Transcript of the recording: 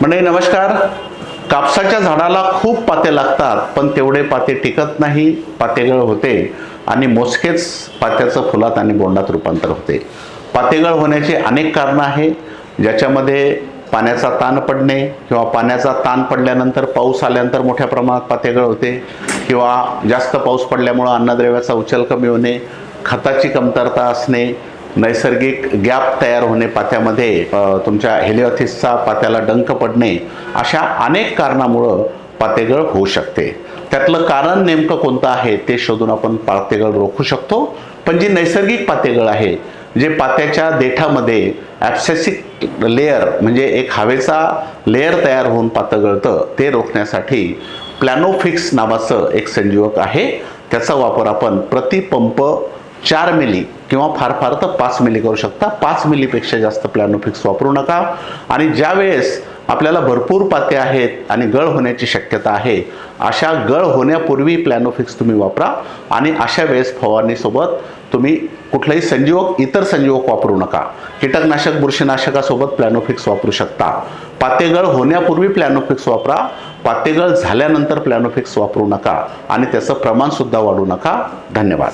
म्हणजे नमस्कार. कापसाच्या झाडाला खूप पाते लागतात पण तेवढे पाते टिकत नाही पातेगळ होते आणि मोजकेच पात्याचं फुलात आणि बोंडात रूपांतर होते. पातेगळ होण्याचे अनेक कारणं आहे ज्याच्यामध्ये पाण्याचा ताण पडणे किंवा पाण्याचा ताण पडल्यानंतर पाऊस आल्यानंतर मोठ्या प्रमाणात पातेगळ होते किंवा जास्त पाऊस पडल्यामुळं अन्नद्रव्याचा उचल कमी होणे खताची कमतरता असणे नैसर्गिक गॅप तयार होणे पात्यामध्ये तुमच्या हेलिओथिसचा पात्याला डंक पडणे अशा अनेक कारणामुळं पातेगळ होऊ शकते. त्यातलं कारण नेमकं कोणतं आहे ते शोधून आपण पातेगळ रोखू शकतो. पण जी नैसर्गिक पातेगळ आहे जे पात्याच्या देठामध्ये ॲप्सेसिक लेअर म्हणजे एक हवेचा लेअर तयार होऊन पातं गळतं ते रोखण्यासाठी प्लॅनोफिक्स नावाचं एक संजीवक आहे. त्याचा वापर आपण प्रतिपंप चार मिली किंवा फार फार तर पाच मिली करू शकता. पाच मिलीपेक्षा जास्त प्लॅनोफिक्स वापरू नका. आणि ज्या वेळेस आपल्याला भरपूर पाते आहेत आणि गळ होण्याची शक्यता आहे अशा गळ होण्यापूर्वी प्लॅनोफिक्स तुम्ही वापरा. आणि अशा वेळेस फवारणीसोबत तुम्ही कुठलाही संजीवक इतर संजीवक वापरू नका. कीटकनाशक बुरशीनाशकासोबत प्लॅनोफिक्स वापरू शकता. पातेगळ होण्यापूर्वी प्लॅनोफिक्स वापरा. पातेगळ झाल्यानंतर प्लॅनोफिक्स वापरू नका. आणि त्याचं प्रमाणसुद्धा वाढू नका. धन्यवाद.